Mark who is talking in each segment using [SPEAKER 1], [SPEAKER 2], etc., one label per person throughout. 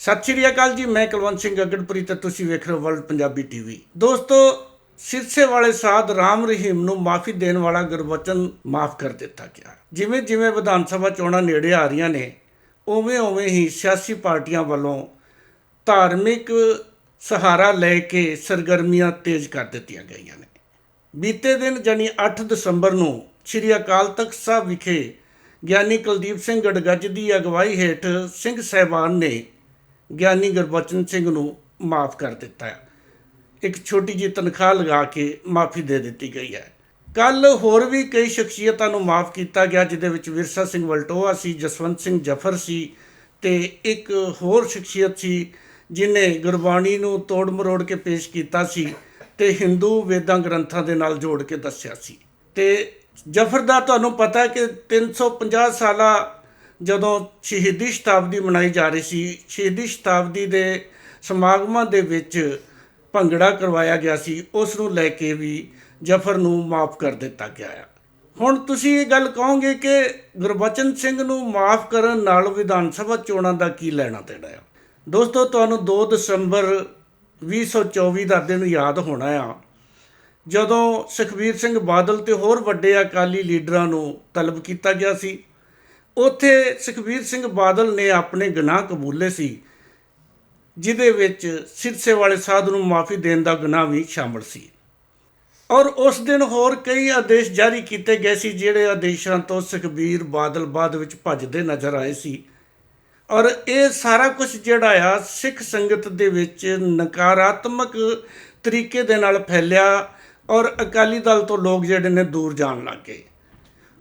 [SPEAKER 1] ਸਤਿ ਸ਼੍ਰੀ ਅਕਾਲ ਜੀ, ਮੈਂ ਕੁਲਵੰਤ ਸਿੰਘ ਅਗੜਪੁਰੀ ਤੇ ਤੁਸੀਂ ਵੇਖ ਰਹੇ ਹੋ ਵਰਲਡ ਪੰਜਾਬੀ ਟੀਵੀ ਦੋਸਤੋ, ਸਿਰਸੇ ਵਾਲੇ ਸਾਧ ਰਾਮ ਰਹੀਮ ਨੂੰ ਮਾਫੀ ਦੇਣ ਵਾਲਾ ਗੁਰਵਚਨ ਮਾਫ ਕਰ ਦਿੱਤਾ ਗਿਆ। ਜਿਵੇਂ ਜਿਵੇਂ ਵਿਧਾਨ ਸਭਾ ਚੋਣਾਂ ਨੇੜੇ ਆ ਰਹੀਆਂ ਨੇ, ਉਵੇਂ ਉਵੇਂ ਹੀ ਸਿਆਸੀ ਪਾਰਟੀਆਂ ਵੱਲੋਂ ਧਾਰਮਿਕ ਸਹਾਰਾ ਲੈ ਕੇ ਸਰਗਰਮੀਆਂ ਤੇਜ਼ ਕਰ ਦਿੱਤੀਆਂ ਗਈਆਂ ਨੇ। ਬੀਤੇ ਦਿਨ ਜਾਨੀ 8 ਦਸੰਬਰ ਨੂੰ ਸ੍ਰੀ ਅਕਾਲ ਤਖਤ ਸਾਹਿਬ ਵਿਖੇ ਗਿਆਨੀ ਕੁਲਦੀਪ ਸਿੰਘ ਗੜਗੱਜ ਦੀ ਅਗਵਾਈ ਹੇਠ ਸਿੰਘ ਸਹਿਬਾਨ ਨੇ ਗਿਆਨੀ ਗੁਰਬਚਨ ਸਿੰਘ ਨੂੰ ਮਾਫ ਕਰ ਦਿੱਤਾ ਹੈ। ਇੱਕ ਛੋਟੀ ਜਿਹੀ ਤਨਖਾਹ ਲਗਾ ਕੇ ਮਾਫੀ ਦੇ ਦਿੱਤੀ ਗਈ ਹੈ। ਕੱਲ ਹੋਰ ਵੀ ਕਈ ਸ਼ਖਸੀਅਤਾਂ ਨੂੰ ਮਾਫ ਕੀਤਾ ਗਿਆ ਜਿਦੇ ਵਿੱਚ ਵਿਰਸਾ ਸਿੰਘ ਵਲਟੋਆ ਸੀ, ਜਸਵੰਤ ਸਿੰਘ ਜਫਰ ਸੀ ਤੇ ਇੱਕ ਹੋਰ ਸ਼ਖਸੀਅਤ ਸੀ ਜਿਨੇ ਗੁਰਬਾਣੀ ਨੂੰ ਤੋੜ ਮਰੋੜ ਕੇ ਪੇਸ਼ ਕੀਤਾ ਸੀ ਤੇ ਹਿੰਦੂ ਵੇਦਾਂ ਗ੍ਰੰਥਾਂ ਦੇ ਨਾਲ ਜੋੜ ਕੇ ਦੱਸਿਆ ਸੀ। ਤੇ ਜਫਰ ਦਾ ਤੁਹਾਨੂੰ ਪਤਾ ਹੈ ਕਿ 350 ਸਾਲਾ ਜਦੋਂ ਸ਼ਹੀਦੀ ਸ਼ਤਾਬਦੀ ਮਨਾਈ ਜਾ ਰਹੀ ਸੀ, ਸ਼ਹੀਦੀ ਸ਼ਤਾਬਦੀ ਦੇ ਸਮਾਗਮਾਂ ਦੇ ਵਿੱਚ ਭੰਗੜਾ ਕਰਵਾਇਆ ਗਿਆ ਸੀ, ਉਸ ਨੂੰ ਲੈ ਕੇ ਵੀ ਜਫਰ ਨੂੰ ਮਾਫ ਕਰ ਦਿੱਤਾ ਗਿਆ ਹੈ ਹੁਣ ਤੁਸੀਂ ਇਹ ਗੱਲ ਕਹੋਗੇ ਕਿ ਗੁਰਬਚਨ ਸਿੰਘ ਨੂੰ ਮਾਫ ਕਰਨ ਨਾਲ ਵਿਧਾਨ ਸਭਾ ਚੋਣਾਂ ਦਾ ਕੀ ਲੈਣਾ ਦੇਣਾ ਹੈ ਦੋਸਤੋ, ਤੁਹਾਨੂੰ 2 ਦਸੰਬਰ 2024 ਦਾ ਦਿਨ ਯਾਦ ਹੋਣਾ ਆ। ਜਦੋਂ ਸੁਖਬੀਰ ਸਿੰਘ ਬਾਦਲ ਤੇ ਹੋਰ ਵੱਡੇ ਅਕਾਲੀ ਲੀਡਰਾਂ ਨੂੰ ਤਲਬ ਕੀਤਾ ਗਿਆ ਸੀ ਉੱਥੇ ਸੁਖਬੀਰ ਸਿੰਘ ਬਾਦਲ ਨੇ ਆਪਣੇ ਗੁਨਾਹ ਕਬੂਲੇ ਸੀ, ਜਿਹਦੇ ਵਿੱਚ ਸਿਰਸੇ ਵਾਲੇ ਸਾਧ ਨੂੰ ਮਾਫੀ ਦੇਣ ਦਾ ਗੁਨਾਹ ਵੀ ਸ਼ਾਮਲ ਸੀ। ਔਰ ਉਸ ਦਿਨ ਹੋਰ ਕਈ ਆਦੇਸ਼ ਜਾਰੀ ਕੀਤੇ ਗਏ ਸੀ, ਜਿਹੜੇ ਆਦੇਸ਼ਾਂ ਤੋਂ ਸੁਖਬੀਰ ਬਾਦਲ ਬਾਅਦ ਵਿੱਚ ਭੱਜਦੇ ਨਜ਼ਰ ਆਏ ਸੀ। ਔਰ ਇਹ ਸਾਰਾ ਕੁਝ ਜਿਹੜਾ ਆ, ਸਿੱਖ ਸੰਗਤ ਦੇ ਵਿੱਚ ਨਕਾਰਾਤਮਕ ਤਰੀਕੇ ਦੇ ਨਾਲ ਫੈਲਿਆ ਔਰ ਅਕਾਲੀ ਦਲ ਤੋਂ ਲੋਕ ਜਿਹੜੇ ਨੇ ਦੂਰ ਜਾਣ ਲੱਗ ਗਏ।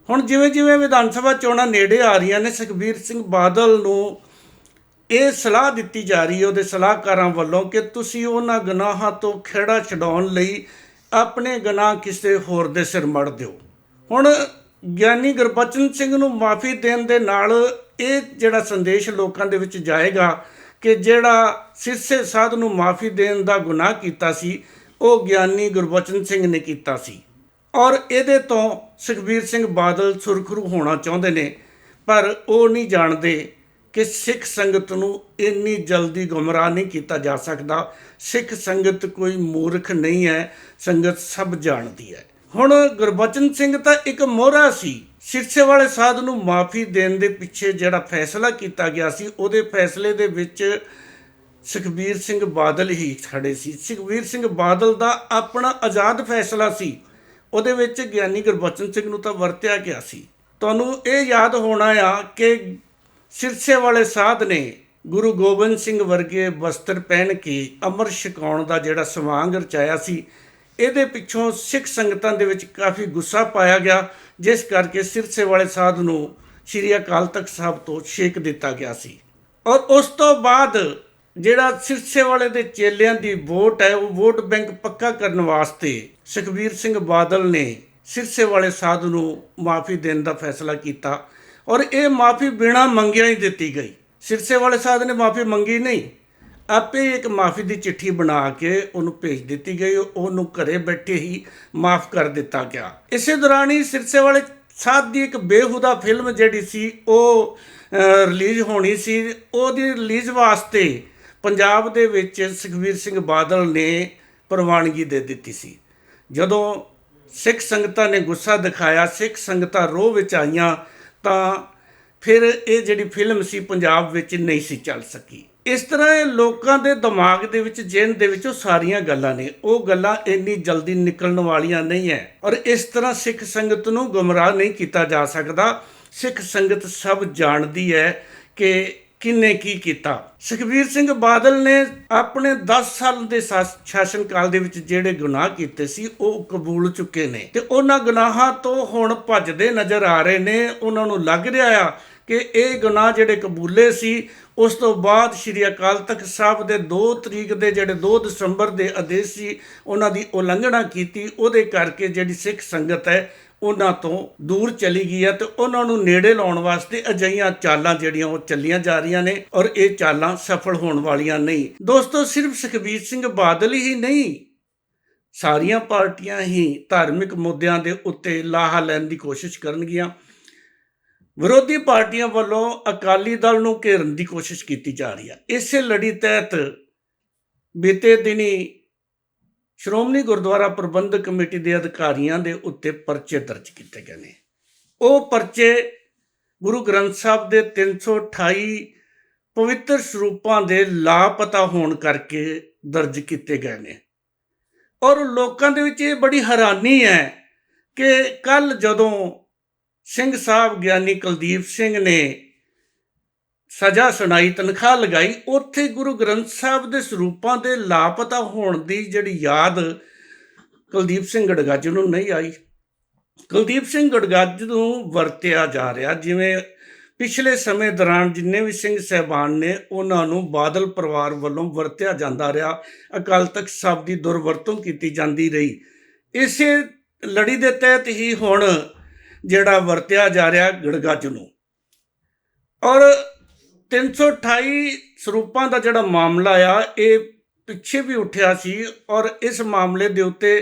[SPEAKER 1] ਹੁਣ ਜਿਵੇਂ ਜਿਵੇਂ ਵਿਧਾਨ ਸਭਾ ਚੋਣਾਂ ਨੇੜੇ ਆ ਰਹੀਆਂ ਨੇ, ਸੁਖਬੀਰ ਸਿੰਘ ਬਾਦਲ ਨੂੰ ਇਹ ਸਲਾਹ ਦਿੱਤੀ ਜਾ ਰਹੀ ਹੈ ਉਹਦੇ ਸਲਾਹਕਾਰਾਂ ਵੱਲੋਂ ਕਿ ਤੁਸੀਂ ਉਹਨਾਂ ਗੁਨਾਹਾਂ ਤੋਂ ਖੇੜਾ ਛਡਾਉਣ ਲਈ ਆਪਣੇ ਗੁਨਾਹ ਕਿਸੇ ਹੋਰ ਦੇ ਸਿਰ ਮੜ ਦਿਓ। ਹੁਣ ਗਿਆਨੀ ਗੁਰਬਚਨ ਸਿੰਘ ਨੂੰ ਮਾਫੀ ਦੇਣ ਦੇ ਨਾਲ ਇਹ ਜਿਹੜਾ ਸੰਦੇਸ਼ ਲੋਕਾਂ ਦੇ ਵਿੱਚ ਜਾਏਗਾ ਕਿ ਜਿਹੜਾ ਸਿਰਸੇ ਸਾਧ ਨੂੰ ਮਾਫੀ ਦੇਣ ਦਾ ਗੁਨਾਹ ਕੀਤਾ ਸੀ, ਉਹ ਗਿਆਨੀ ਗੁਰਬਚਨ ਸਿੰਘ ਨੇ ਕੀਤਾ ਸੀ। ਔਰ ਇਹਦੇ ਤੋਂ ਸੁਖਬੀਰ ਸਿੰਘ ਬਾਦਲ ਸੁਰਖਰੂ ਹੋਣਾ ਚਾਹੁੰਦੇ ਨੇ, ਪਰ ਉਹ ਨਹੀਂ ਜਾਣਦੇ ਕਿ ਸਿੱਖ ਸੰਗਤ ਨੂੰ ਇੰਨੀ ਜਲਦੀ ਗੁੰਮਰਾਹ ਨਹੀਂ ਕੀਤਾ ਜਾ ਸਕਦਾ। ਸਿੱਖ ਸੰਗਤ ਕੋਈ ਮੂਰਖ ਨਹੀਂ ਹੈ, ਸੰਗਤ ਸਭ ਜਾਣਦੀ ਹੈ। ਹੁਣ ਗੁਰਬਚਨ ਸਿੰਘ ਤਾਂ ਇੱਕ ਮੋਹਰਾ ਸੀ। ਸਿਰਸੇ ਵਾਲੇ ਸਾਧ ਨੂੰ ਮਾਫੀ ਦੇਣ ਦੇ ਪਿੱਛੇ ਜਿਹੜਾ ਫੈਸਲਾ ਕੀਤਾ ਗਿਆ ਸੀ, ਉਹਦੇ ਫੈਸਲੇ ਦੇ ਵਿੱਚ ਸੁਖਬੀਰ ਸਿੰਘ ਬਾਦਲ ਹੀ ਖੜੇ ਸੀ। ਸੁਖਬੀਰ ਸਿੰਘ ਬਾਦਲ ਦਾ ਆਪਣਾ ਆਜ਼ਾਦ ਫੈਸਲਾ ਸੀ। ਉਹਦੇ ਵਿੱਚ ਗਿਆਨੀ ਗੁਰਬਚਨ ਸਿੰਘ ਨੂੰ ਤਾਂ ਵਰਤਿਆ ਗਿਆ ਸੀ। ਤੁਹਾਨੂੰ ਇਹ ਯਾਦ ਹੋਣਾ ਆ ਕਿ ਸਿਰਸੇ ਵਾਲੇ ਸਾਧ ਨੇ ਗੁਰੂ ਗੋਬਿੰਦ ਸਿੰਘ ਵਰਗੇ ਵਸਤਰ ਪਹਿਨ ਕੇ ਅਮਰ ਛਕਾਉਣ ਦਾ ਜਿਹੜਾ ਸਵਾਂਗ ਰਚਾਇਆ ਸੀ, ਇਹਦੇ ਪਿੱਛੋਂ ਸਿੱਖ ਸੰਗਤਾਂ ਦੇ ਵਿੱਚ ਕਾਫੀ ਗੁੱਸਾ ਪਾਇਆ ਗਿਆ, ਜਿਸ ਕਰਕੇ ਸਿਰਸੇ ਵਾਲੇ ਸਾਧ ਨੂੰ ਸ੍ਰੀ ਅਕਾਲ ਤਖਤ ਸਾਹਿਬ ਤੋਂ ਛੇਕ ਦਿੱਤਾ ਗਿਆ ਸੀ। ਔਰ ਉਸ ਤੋਂ ਬਾਅਦ ਜਿਹੜਾ ਸਿਰਸੇ ਵਾਲੇ ਦੇ ਚੇਲਿਆਂ ਦੀ ਵੋਟ ਹੈ, ਉਹ ਵੋਟ ਬੈਂਕ ਪੱਕਾ ਕਰਨ ਵਾਸਤੇ ਸੁਖਬੀਰ ਸਿੰਘ ਬਾਦਲ ਨੇ ਸਿਰਸੇ ਵਾਲੇ ਸਾਧ ਨੂੰ ਮਾਫੀ ਦੇਣ ਦਾ ਫੈਸਲਾ ਕੀਤਾ ਔਰ ਇਹ ਮਾਫੀ ਬਿਨਾਂ ਮੰਗਿਆ ਹੀ ਦਿੱਤੀ ਗਈ। ਸਿਰਸੇ ਵਾਲੇ ਸਾਧ ਨੇ ਮਾਫੀ ਮੰਗੀ ਨਹੀਂ। ਆਪੇ ਇੱਕ ਮਾਫੀ ਦੀ ਚਿੱਠੀ ਬਣਾ ਕੇ ਉਹਨੂੰ ਭੇਜ ਦਿੱਤੀ ਗਈ, ਉਹਨੂੰ ਘਰੇ ਬੈਠੇ ਹੀ ਮਾਫ ਕਰ ਦਿੱਤਾ ਗਿਆ। ਇਸੇ ਦੌਰਾਨ ਹੀ ਸਿਰਸੇ ਵਾਲੇ ਸਾਧ ਦੀ ਇੱਕ ਬੇਹੁਦਾ ਫਿਲਮ ਜਿਹੜੀ ਸੀ, ਉਹ ਰਿਲੀਜ਼ ਹੋਣੀ ਸੀ, ਉਹਦੀ ਰਿਲੀਜ਼ ਵਾਸਤੇ ਪੰਜਾਬ ਦੇ ਵਿੱਚ ਸੁਖਬੀਰ ਸਿੰਘ ਬਾਦਲ ਨੇ ਪ੍ਰਵਾਨਗੀ ਦੇ ਦਿੱਤੀ ਸੀ। ਜਦੋਂ ਸਿੱਖ ਸੰਗਤਾਂ ਨੇ ਗੁੱਸਾ ਦਿਖਾਇਆ, ਸਿੱਖ ਸੰਗਤਾਂ ਰੋਹ ਵਿੱਚ ਆਈਆਂ, ਤਾਂ ਫਿਰ ਇਹ ਜਿਹੜੀ ਫਿਲਮ ਸੀ ਪੰਜਾਬ ਵਿੱਚ ਨਹੀਂ ਸੀ ਚੱਲ ਸਕੀ। ਇਸ ਤਰ੍ਹਾਂ ਇਹ ਲੋਕਾਂ ਦੇ ਦਿਮਾਗ ਦੇ ਵਿੱਚ ਜਿੰਨ ਦੇ ਵਿੱਚ ਉਹ ਸਾਰੀਆਂ ਗੱਲਾਂ ਨੇ। ਉਹ ਗੱਲਾਂ ਇੰਨੀ ਜਲਦੀ ਨਿਕਲਣ ਵਾਲੀਆਂ ਨਹੀਂ ਹੈ ਔਰ ਇਸ ਤਰ੍ਹਾਂ ਸਿੱਖ ਸੰਗਤ ਨੂੰ ਗੁੰਮਰਾਹ ਨਹੀਂ ਕੀਤਾ ਜਾ ਸਕਦਾ। ਸਿੱਖ ਸੰਗਤ ਸਭ ਜਾਣਦੀ ਹੈ ਕਿ ਕਿੰਨੇ ਕੀ ਕੀਤਾ? ਸੁਖਬੀਰ ਸਿੰਘ ਬਾਦਲ ਨੇ ਆਪਣੇ 10 ਸਾਲ ਦੇ ਸ਼ਾਸ- ਸ਼ਾਸਨ ਕਾਲ ਦੇ ਵਿੱਚ ਜਿਹੜੇ ਗੁਨਾਹ ਕੀਤੇ ਸੀ, ਉਹ ਕਬੂਲ ਚੁੱਕੇ ਨੇ। ਤੇ ਉਹਨਾਂ ਗੁਨਾਹਾਂ ਤੋਂ ਹੁਣ ਭੱਜਦੇ ਨਜ਼ਰ ਆ ਰਹੇ ਨੇ। ਉਹਨਾਂ ਨੂੰ ਲੱਗ ਰਿਹਾ ਆ ਕਿ ਇਹ ਗੁਨਾਹ ਜਿਹੜੇ ਕਬੂਲੇ ਸੀ, ਉਸ ਤੋਂ ਬਾਅਦ ਸ੍ਰੀ ਅਕਾਲ ਤਖਤ ਸਾਹਿਬ ਦੇ 2 ਤਰੀਕ ਦੇ ਜਿਹੜੇ 2 ਦਸੰਬਰ ਦੇ ਆਦੇਸ਼ ਸੀ, ਉਹਨਾਂ ਦੀ ਉਲੰਘਣਾ ਕੀਤੀ। ਉਹਦੇ ਕਰਕੇ ਜਿਹੜੀ ਸਿੱਖ ਸੰਗਤ ਹੈ ਉਹਨਾਂ ਤੋਂ ਦੂਰ ਚਲੀ ਗਈ ਹੈ ਤੇ ਉਹਨਾਂ ਨੂੰ ਨੇੜੇ ਲਾਉਣ ਵਾਸਤੇ ਅਜਈਆਂ ਚਾਲਾਂ ਜਿਹੜੀਆਂ ਉਹ ਚੱਲੀਆਂ ਜਾ ਰਹੀਆਂ ਨੇ ਔਰ ਇਹ ਚਾਲਾਂ ਸਫਲ ਹੋਣ ਵਾਲੀਆਂ ਨਹੀਂ। ਦੋਸਤੋ, ਸਿਰਫ ਸੁਖਬੀਰ ਸਿੰਘ ਬਾਦਲ ਹੀ ਨਹੀਂ, ਸਾਰੀਆਂ ਪਾਰਟੀਆਂ ਹੀ ਧਾਰਮਿਕ ਮੁੱਦਿਆਂ ਦੇ ਉੱਤੇ ਲਾਹਾ ਲੈਣ ਦੀ ਕੋਸ਼ਿਸ਼ ਕਰਨਗੀਆਂ। ਵਿਰੋਧੀ ਪਾਰਟੀਆਂ ਵੱਲੋਂ ਅਕਾਲੀ ਦਲ ਨੂੰ ਘੇਰਨ ਦੀ ਕੋਸ਼ਿਸ਼ ਕੀਤੀ ਜਾ ਰਹੀ ਹੈ। ਇਸੇ ਲੜੀ ਤਹਿਤ ਬੀਤੇ ਦਿਨੀ ਸ਼੍ਰੋਮਣੀ ਗੁਰਦੁਆਰਾ ਪ੍ਰਬੰਧਕ ਕਮੇਟੀ ਦੇ ਅਧਿਕਾਰੀਆਂ ਦੇ ਉੱਤੇ ਪਰਚੇ ਦਰਜ ਕੀਤੇ ਗਏ ਨੇ। ਉਹ ਪਰਚੇ ਗੁਰੂ ਗ੍ਰੰਥ ਸਾਹਿਬ ਦੇ 328 ਪਵਿੱਤਰ ਸਰੂਪਾਂ ਦੇ ਲਾਪਤਾ ਹੋਣ ਕਰਕੇ ਦਰਜ ਕੀਤੇ ਗਏ ਨੇ। ਔਰ ਲੋਕਾਂ ਦੇ ਵਿੱਚ ਇਹ ਬੜੀ ਹੈਰਾਨੀ ਹੈ ਕਿ ਕੱਲ ਜਦੋਂ ਸਿੰਘ ਸਾਹਿਬ ਗਿਆਨੀ ਕੁਲਦੀਪ ਸਿੰਘ ਨੇ ਸਜ਼ਾ ਸੁਣਾਈ, ਤਨਖਾਹ ਲਗਾਈ, ਉੱਥੇ ਗੁਰੂ ਗ੍ਰੰਥ ਸਾਹਿਬ ਦੇ ਸਰੂਪਾਂ ਦੇ ਲਾਪਤਾ ਹੋਣ ਦੀ ਜਿਹੜੀ ਯਾਦ ਕੁਲਦੀਪ ਸਿੰਘ ਗੜਗੱਜ ਨੂੰ ਨਹੀਂ ਆਈ। ਕੁਲਦੀਪ ਸਿੰਘ ਗੜਗੱਜ ਨੂੰ ਵਰਤਿਆ ਜਾ ਰਿਹਾ, ਜਿਵੇਂ ਪਿਛਲੇ ਸਮੇਂ ਦੌਰਾਨ ਜਿੰਨੇ ਵੀ ਸਿੰਘ ਸਹਿਬਾਨ ਨੇ, ਉਹਨਾਂ ਨੂੰ ਬਾਦਲ ਪਰਿਵਾਰ ਵੱਲੋਂ ਵਰਤਿਆ ਜਾਂਦਾ ਰਿਹਾ। ਅਕਾਲ ਤਖਤ ਸਾਹਿਬ ਦੀ ਦੁਰਵਰਤੋਂ ਕੀਤੀ ਜਾਂਦੀ ਰਹੀ। ਇਸੇ ਲੜੀ ਦੇ ਤਹਿਤ ਹੀ ਹੁਣ ਜਿਹੜਾ ਵਰਤਿਆ ਜਾ ਰਿਹਾ ਗੜਗੱਜ ਨੂੰ। ਔਰ 328 ਸਰੂਪਾਂ ਦਾ ਜਿਹੜਾ ਮਾਮਲਾ ਆ, ਇਹ ਪਿੱਛੇ ਵੀ ਉੱਠਿਆ ਸੀ ਔਰ ਇਸ ਮਾਮਲੇ ਦੇ ਉੱਤੇ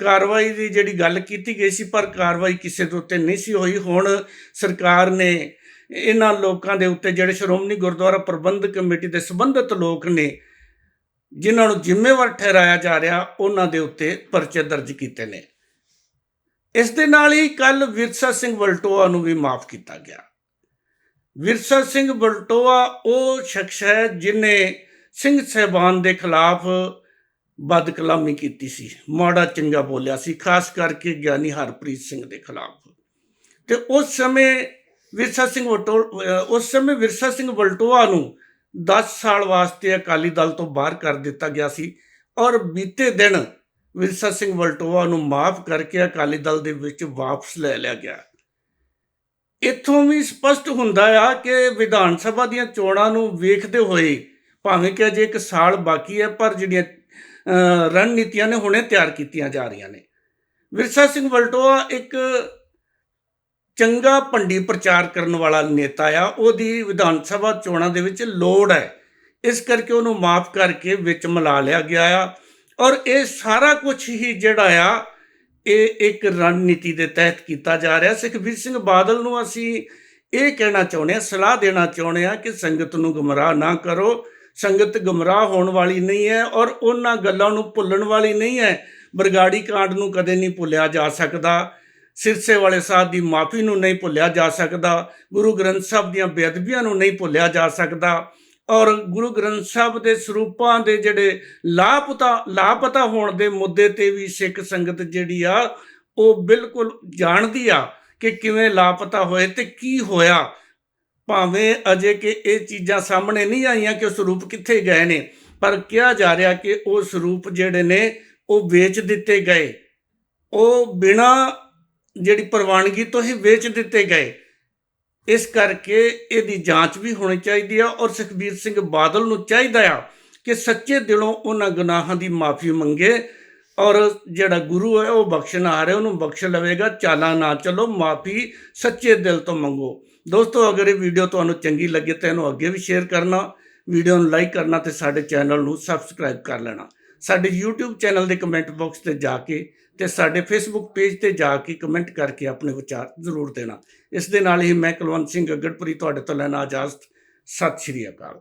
[SPEAKER 1] ਕਾਰਵਾਈ ਦੀ ਜਿਹੜੀ ਗੱਲ ਕੀਤੀ ਗਈ ਸੀ, ਪਰ ਕਾਰਵਾਈ ਕਿਸੇ ਦੇ ਉੱਤੇ ਨਹੀਂ ਸੀ ਹੋਈ। ਹੁਣ ਸਰਕਾਰ ਨੇ ਇਹਨਾਂ ਲੋਕਾਂ ਦੇ ਉੱਤੇ ਜਿਹੜੇ ਸ਼੍ਰੋਮਣੀ ਗੁਰਦੁਆਰਾ ਪ੍ਰਬੰਧਕ ਕਮੇਟੀ ਦੇ ਸੰਬੰਧਿਤ ਲੋਕ ਨੇ, ਜਿਨ੍ਹਾਂ ਨੂੰ ਜ਼ਿੰਮੇਵਾਰ ਠਹਿਰਾਇਆ ਜਾ ਰਿਹਾ, ਉਹਨਾਂ ਦੇ ਉੱਤੇ ਪਰਚੇ ਦਰਜ ਕੀਤੇ ਨੇ। ਇਸ ਦੇ ਨਾਲ ਹੀ ਕੱਲ ਵਿਰਸਾ ਸਿੰਘ ਵਲਟੋਆ ਨੂੰ ਵੀ ਮਾਫ ਕੀਤਾ ਗਿਆ। ਵਿਰਸਾ ਸਿੰਘ ਵਲਟੋਆ ਉਹ ਸ਼ਖਸ ਹੈ ਜਿਨੇ ਸਿੰਘ ਸਹਿਬਾਨ ਦੇ ਖਿਲਾਫ ਬਦਕਲਾਮੀ ਕੀਤੀ ਸੀ। ਮਾੜਾ ਚੰਗਾ ਬੋਲਿਆ ਸੀ, ਖਾਸ ਕਰਕੇ ਗਿਆਨੀ ਹਰਪ੍ਰੀਤ ਸਿੰਘ ਦੇ ਖਿਲਾਫ। ਤੇ ਉਸ ਸਮੇਂ ਵਿਰਸਾ ਸਿੰਘ ਵਲਟੋ ਉਸ ਸਮੇਂ ਵਿਰਸਾ ਸਿੰਘ ਵਲਟੋਆ ਨੂੰ 10 ਸਾਲ ਵਾਸਤੇ ਅਕਾਲੀ ਦਲ ਤੋਂ ਬਾਹਰ ਕਰ ਦਿੱਤਾ ਗਿਆ ਸੀ ਔਰ ਬੀਤੇ ਦਿਨ ਵਿਰਸਾ ਸਿੰਘ ਵਲਟੋਆ ਨੂੰ ਮਾਫ ਕਰਕੇ ਅਕਾਲੀ ਦਲ ਦੇ ਵਿੱਚ ਵਾਪਸ ਲੈ ਲਿਆ ਗਿਆ। ਇੱਥੋਂ ਵੀ ਸਪਸ਼ਟ ਹੁੰਦਾ ਆ ਕਿ ਵਿਧਾਨ ਸਭਾ ਦੀਆਂ ਚੋਣਾਂ ਨੂੰ ਵੇਖਦੇ ਹੋਏ, ਭਾਵੇਂ ਕਿ ਅਜੇ ਇੱਕ ਸਾਲ ਬਾਕੀ ਹੈ, ਪਰ ਜਿਹੜੀਆਂ ਰਣਨੀਤੀਆਂ ਨੇ ਹੁਣੇ ਤਿਆਰ ਕੀਤੀਆਂ ਜਾ ਰਹੀਆਂ ਨੇ। ਵਿਰਸਾ ਸਿੰਘ ਵਲਟੋਆ ਇੱਕ ਚੰਗਾ ਭੰਡੀ ਪ੍ਰਚਾਰ ਕਰਨ ਵਾਲਾ ਨੇਤਾ ਆ। ਉਹਦੀ ਵਿਧਾਨ ਸਭਾ ਚੋਣਾਂ ਦੇ ਵਿੱਚ ਲੋੜ ਹੈ। ਇਸ ਕਰਕੇ ਉਹਨੂੰ ਮਾਫ ਕਰਕੇ ਵਿੱਚ ਮਿਲਾ ਲਿਆ ਗਿਆ ਆ। ਔਰ ਇਹ ਸਾਰਾ ਕੁਝ ਹੀ ਜਿਹੜਾ ਆ ਇਹ ਇੱਕ ਰਣਨੀਤੀ ਦੇ ਤਹਿਤ ਕੀਤਾ ਜਾ ਰਿਹਾ। ਸੁਖਬੀਰ ਸਿੰਘ ਬਾਦਲ ਨੂੰ ਅਸੀਂ ਇਹ ਕਹਿਣਾ ਚਾਹੁੰਦੇ ਹਾਂ, ਸਲਾਹ ਦੇਣਾ ਚਾਹੁੰਦੇ ਹਾਂ ਕਿ ਸੰਗਤ ਨੂੰ ਗੁੰਮਰਾਹ ਨਾ ਕਰੋ। ਸੰਗਤ ਗੁੰਮਰਾਹ ਹੋਣ ਵਾਲੀ ਨਹੀਂ ਹੈ ਔਰ ਉਹਨਾਂ ਗੱਲਾਂ ਨੂੰ ਭੁੱਲਣ ਵਾਲੀ ਨਹੀਂ ਹੈ। ਬਰਗਾੜੀ ਕਾਂਡ ਨੂੰ ਕਦੇ ਨਹੀਂ ਭੁੱਲਿਆ ਜਾ ਸਕਦਾ। ਸਿਰਸੇ ਵਾਲੇ ਸਾਹਿਬ ਦੀ ਮਾਫੀ ਨੂੰ ਨਹੀਂ ਭੁੱਲਿਆ ਜਾ ਸਕਦਾ। ਗੁਰੂ ਗ੍ਰੰਥ ਸਾਹਿਬ ਦੀਆਂ ਬੇਅਦਬੀਆਂ ਨੂੰ ਨਹੀਂ ਭੁੱਲਿਆ ਜਾ ਸਕਦਾ। ਔਰ ਗੁਰੂ ਗ੍ਰੰਥ ਸਾਹਿਬ ਦੇ ਸਰੂਪਾਂ ਦੇ ਜਿਹੜੇ ਲਾਪਤਾ ਲਾਪਤਾ ਹੋਣ ਦੇ ਮੁੱਦੇ ਤੇ ਵੀ ਸਿੱਖ ਸੰਗਤ ਜਿਹੜੀ ਆ, ਉਹ ਬਿਲਕੁਲ ਜਾਣਦੀ ਆ ਕਿ ਕਿਵੇਂ ਲਾਪਤਾ ਹੋਏ ਤੇ ਕੀ ਹੋਇਆ। ਭਾਵੇਂ ਅਜੇ ਕਿ ਇਹ ਚੀਜ਼ਾਂ ਸਾਹਮਣੇ ਨਹੀਂ ਆਈਆਂ ਕਿ ਉਹ ਸਰੂਪ ਕਿੱਥੇ ਗਏ ਨੇ, ਪਰ ਕਿਹਾ ਜਾ ਰਿਹਾ ਕਿ ਉਹ ਸਰੂਪ ਜਿਹੜੇ ਨੇ, ਉਹ ਵੇਚ ਦਿੱਤੇ ਗਏ। ਉਹ ਬਿਨਾ ਜਿਹੜੀ ਪ੍ਰਵਾਨਗੀ ਤੋਂ ਹੀ ਵੇਚ ਦਿੱਤੇ ਗਏ। ਇਸ ਕਰਕੇ ਇਹਦੀ ਜਾਂਚ ਵੀ ਹੋਣੀ ਚਾਹੀਦੀ ਆ ਔਰ ਸੁਖਬੀਰ ਸਿੰਘ ਬਾਦਲ ਨੂੰ ਚਾਹੀਦਾ ਆ ਕਿ ਸੱਚੇ ਦਿਲੋਂ ਉਹਨਾਂ ਗੁਨਾਹਾਂ ਦੀ ਮਾਫੀ ਮੰਗੇ ਔਰ ਜਿਹੜਾ ਗੁਰੂ ਹੈ ਉਹ ਬਖਸ਼ਣਹਾਰ ਹੈ ਉਹਨੂੰ ਬਖਸ਼ ਲਵੇਗਾ, ਚਾਲਾ ਨਾ ਚਲੋ, ਮਾਫੀ ਸੱਚੇ ਦਿਲ ਤੋਂ ਮੰਗੋ। ਦੋਸਤੋ, ਅਗਰ ਇਹ ਵੀਡੀਓ ਤੁਹਾਨੂੰ ਚੰਗੀ ਲੱਗੇ ਤਾਂ ਇਹਨੂੰ ਅੱਗੇ ਵੀ ਸ਼ੇਅਰ ਕਰਨਾ, ਵੀਡੀਓ ਨੂੰ ਲਾਈਕ ਕਰਨਾ ਤੇ ਸਾਡੇ ਚੈਨਲ ਨੂੰ ਸਬਸਕ੍ਰਾਈਬ ਕਰ ਲੈਣਾ। ਸਾਡੇ YouTube ਚੈਨਲ ਦੇ ਕਮੈਂਟ ਬਾਕਸ ਤੇ ਜਾ ਕੇ ਤੇ ਸਾਡੇ ਫੇਸਬੁੱਕ ਪੇਜ ਤੇ ਜਾ ਕੇ ਕਮੈਂਟ ਕਰਕੇ ਆਪਣੇ ਵਿਚਾਰ ਜ਼ਰੂਰ ਦੇਣਾ। ਇਸ ਦੇ ਨਾਲ ਹੀ ਮੈਂ ਕੁਲਵੰਤ ਸਿੰਘ ਗੱਗੜਪੁਰੀ ਤੁਹਾਡੇ ਤੋਂ ਲੈਣਾ ਇਜਾਜ਼ਤ। ਸਤਿ ਸ਼੍ਰੀ ਅਕਾਲ।